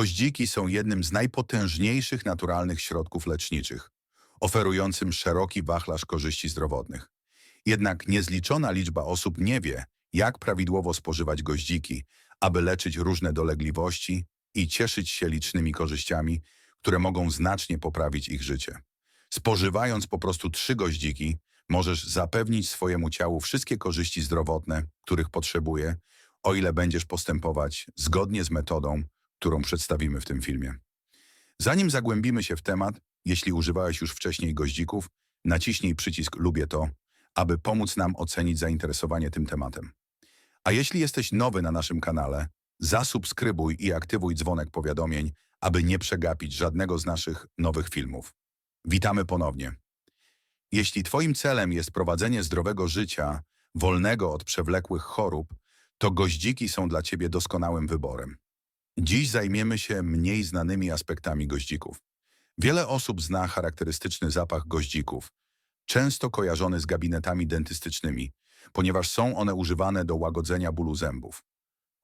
Goździki są jednym z najpotężniejszych naturalnych środków leczniczych, oferującym szeroki wachlarz korzyści zdrowotnych. Jednak niezliczona liczba osób nie wie, jak prawidłowo spożywać goździki, aby leczyć różne dolegliwości i cieszyć się licznymi korzyściami, które mogą znacznie poprawić ich życie. Spożywając po prostu trzy goździki, możesz zapewnić swojemu ciału wszystkie korzyści zdrowotne, których potrzebuje, o ile będziesz postępować zgodnie z metodą, którą przedstawimy w tym filmie. Zanim zagłębimy się w temat, jeśli używałeś już wcześniej goździków, naciśnij przycisk Lubię to, aby pomóc nam ocenić zainteresowanie tym tematem. A jeśli jesteś nowy na naszym kanale, zasubskrybuj i aktywuj dzwonek powiadomień, aby nie przegapić żadnego z naszych nowych filmów. Witamy ponownie. Jeśli Twoim celem jest prowadzenie zdrowego życia, wolnego od przewlekłych chorób, to goździki są dla Ciebie doskonałym wyborem. Dziś zajmiemy się mniej znanymi aspektami goździków. Wiele osób zna charakterystyczny zapach goździków, często kojarzony z gabinetami dentystycznymi, ponieważ są one używane do łagodzenia bólu zębów.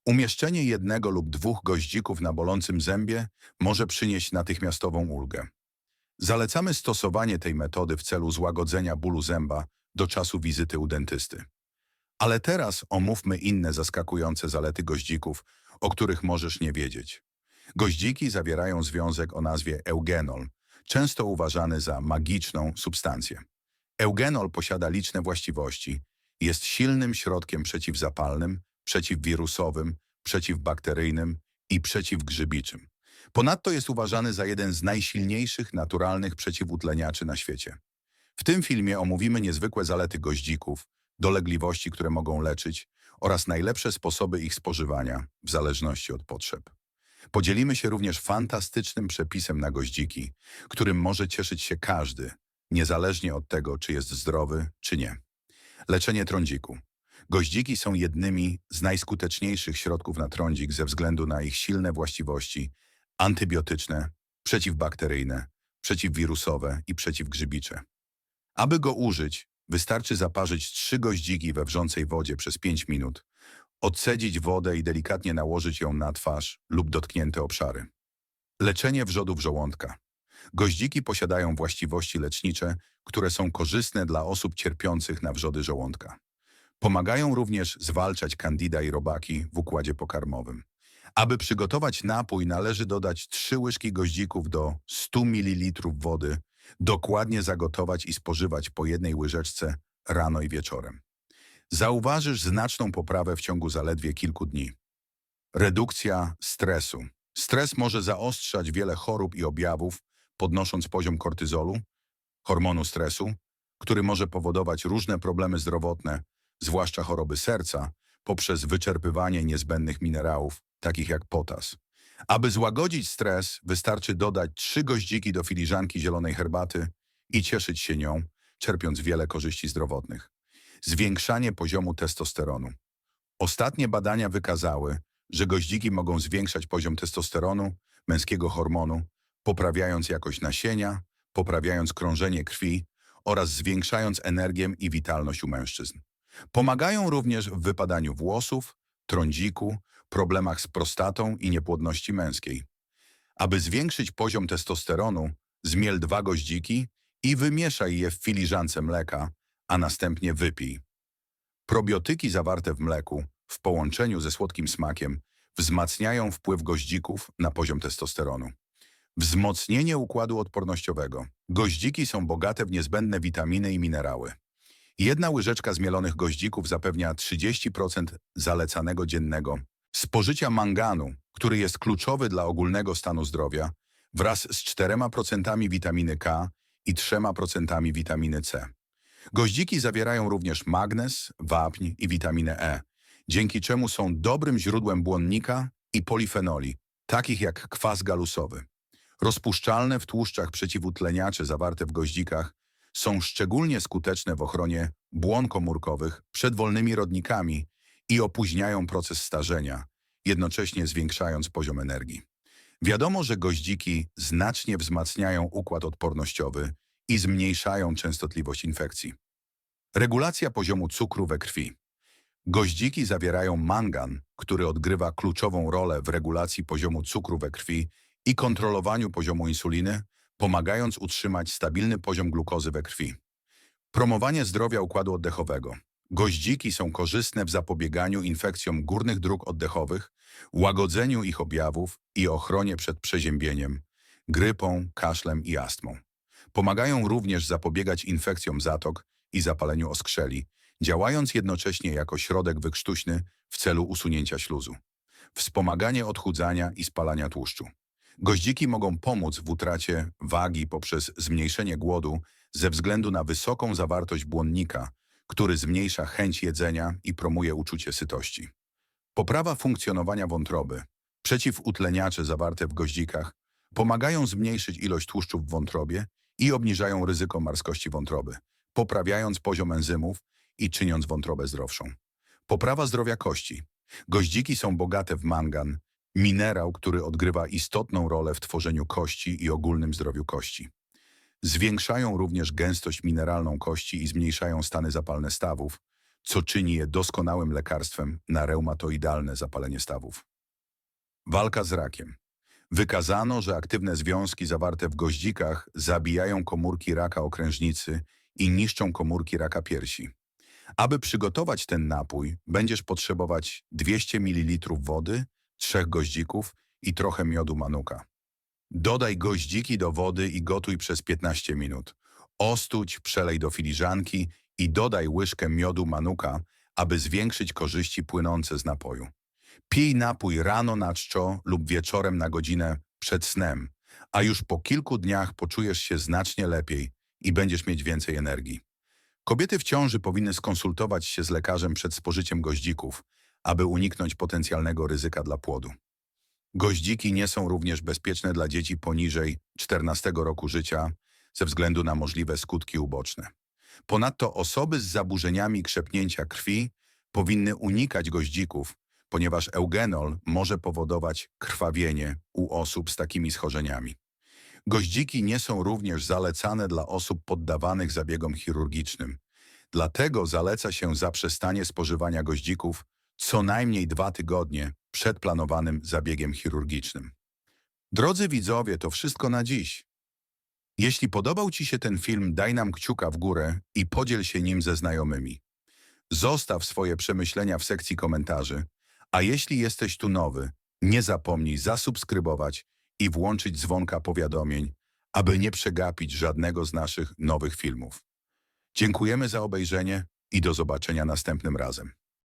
Umieszczenie jednego lub dwóch goździków na bolącym zębie może przynieść natychmiastową ulgę. Zalecamy stosowanie tej metody w celu złagodzenia bólu zęba do czasu wizyty u dentysty. Ale teraz omówmy inne zaskakujące zalety goździków, o których możesz nie wiedzieć. Goździki zawierają związek o nazwie eugenol, często uważany za magiczną substancję. Eugenol posiada liczne właściwości. Jest silnym środkiem przeciwzapalnym, przeciwwirusowym, przeciwbakteryjnym i przeciwgrzybiczym. Ponadto jest uważany za jeden z najsilniejszych naturalnych przeciwutleniaczy na świecie. W tym filmie omówimy niezwykłe zalety goździków, dolegliwości, które mogą leczyć oraz najlepsze sposoby ich spożywania w zależności od potrzeb. Podzielimy się również fantastycznym przepisem na goździki, którym może cieszyć się każdy, niezależnie od tego, czy jest zdrowy, czy nie. Leczenie trądziku. Goździki są jednymi z najskuteczniejszych środków na trądzik ze względu na ich silne właściwości antybiotyczne, przeciwbakteryjne, przeciwwirusowe i przeciwgrzybicze. Aby go użyć, wystarczy zaparzyć trzy goździki we wrzącej wodzie przez 5 minut, odcedzić wodę i delikatnie nałożyć ją na twarz lub dotknięte obszary. Leczenie wrzodów żołądka. Goździki posiadają właściwości lecznicze, które są korzystne dla osób cierpiących na wrzody żołądka. Pomagają również zwalczać kandida i robaki w układzie pokarmowym. Aby przygotować napój należy dodać 3 łyżki goździków do 100 ml wody, dokładnie zagotować i spożywać po jednej łyżeczce rano i wieczorem. Zauważysz znaczną poprawę w ciągu zaledwie kilku dni. Redukcja stresu. Stres może zaostrzać wiele chorób i objawów, podnosząc poziom kortyzolu, hormonu stresu, który może powodować różne problemy zdrowotne, zwłaszcza choroby serca, poprzez wyczerpywanie niezbędnych minerałów, takich jak potas. Aby złagodzić stres, wystarczy dodać trzy goździki do filiżanki zielonej herbaty i cieszyć się nią, czerpiąc wiele korzyści zdrowotnych. Zwiększanie poziomu testosteronu. Ostatnie badania wykazały, że goździki mogą zwiększać poziom testosteronu, męskiego hormonu, poprawiając jakość nasienia, poprawiając krążenie krwi oraz zwiększając energię i witalność u mężczyzn. Pomagają również w wypadaniu włosów, trądziku, problemach z prostatą i niepłodności męskiej. Aby zwiększyć poziom testosteronu, zmiel dwa goździki i wymieszaj je w filiżance mleka, a następnie wypij. Probiotyki zawarte w mleku, w połączeniu ze słodkim smakiem, wzmacniają wpływ goździków na poziom testosteronu. Wzmocnienie układu odpornościowego. Goździki są bogate w niezbędne witaminy i minerały. Jedna łyżeczka zmielonych goździków zapewnia 30% zalecanego dziennego spożycia manganu, który jest kluczowy dla ogólnego stanu zdrowia, wraz z 4% witaminy K i 3% witaminy C. Goździki zawierają również magnez, wapń i witaminę E, dzięki czemu są dobrym źródłem błonnika i polifenoli, takich jak kwas galusowy. Rozpuszczalne w tłuszczach przeciwutleniacze zawarte w goździkach są szczególnie skuteczne w ochronie błon komórkowych przed wolnymi rodnikami i opóźniają proces starzenia, jednocześnie zwiększając poziom energii. Wiadomo, że goździki znacznie wzmacniają układ odpornościowy i zmniejszają częstotliwość infekcji. Regulacja poziomu cukru we krwi. Goździki zawierają mangan, który odgrywa kluczową rolę w regulacji poziomu cukru we krwi i kontrolowaniu poziomu insuliny, pomagając utrzymać stabilny poziom glukozy we krwi. Promowanie zdrowia układu oddechowego. Goździki są korzystne w zapobieganiu infekcjom górnych dróg oddechowych, łagodzeniu ich objawów i ochronie przed przeziębieniem, grypą, kaszlem i astmą. Pomagają również zapobiegać infekcjom zatok i zapaleniu oskrzeli, działając jednocześnie jako środek wykrztuśny w celu usunięcia śluzu. Wspomaganie odchudzania i spalania tłuszczu. Goździki mogą pomóc w utracie wagi poprzez zmniejszenie głodu ze względu na wysoką zawartość błonnika, który zmniejsza chęć jedzenia i promuje uczucie sytości. Poprawa funkcjonowania wątroby. Przeciwutleniacze zawarte w goździkach pomagają zmniejszyć ilość tłuszczu w wątrobie i obniżają ryzyko marskości wątroby, poprawiając poziom enzymów i czyniąc wątrobę zdrowszą. Poprawa zdrowia kości. Goździki są bogate w mangan, minerał, który odgrywa istotną rolę w tworzeniu kości i ogólnym zdrowiu kości. Zwiększają również gęstość mineralną kości i zmniejszają stany zapalne stawów, co czyni je doskonałym lekarstwem na reumatoidalne zapalenie stawów. Walka z rakiem. Wykazano, że aktywne związki zawarte w goździkach zabijają komórki raka okrężnicy i niszczą komórki raka piersi. Aby przygotować ten napój, będziesz potrzebować 200 ml wody, trzech goździków i trochę miodu manuka. Dodaj goździki do wody i gotuj przez 15 minut. Ostudź, przelej do filiżanki i dodaj łyżkę miodu manuka, aby zwiększyć korzyści płynące z napoju. Pij napój rano na czczo lub wieczorem na godzinę przed snem, a już po kilku dniach poczujesz się znacznie lepiej i będziesz mieć więcej energii. Kobiety w ciąży powinny skonsultować się z lekarzem przed spożyciem goździków, aby uniknąć potencjalnego ryzyka dla płodu. Goździki nie są również bezpieczne dla dzieci poniżej 14 roku życia ze względu na możliwe skutki uboczne. Ponadto osoby z zaburzeniami krzepnięcia krwi powinny unikać goździków, ponieważ eugenol może powodować krwawienie u osób z takimi schorzeniami. Goździki nie są również zalecane dla osób poddawanych zabiegom chirurgicznym. Dlatego zaleca się zaprzestanie spożywania goździków co najmniej dwa tygodnie przed planowanym zabiegiem chirurgicznym. Drodzy widzowie, to wszystko na dziś. Jeśli podobał Ci się ten film, daj nam kciuka w górę i podziel się nim ze znajomymi. Zostaw swoje przemyślenia w sekcji komentarzy, a jeśli jesteś tu nowy, nie zapomnij zasubskrybować i włączyć dzwonka powiadomień, aby nie przegapić żadnego z naszych nowych filmów. Dziękujemy za obejrzenie i do zobaczenia następnym razem.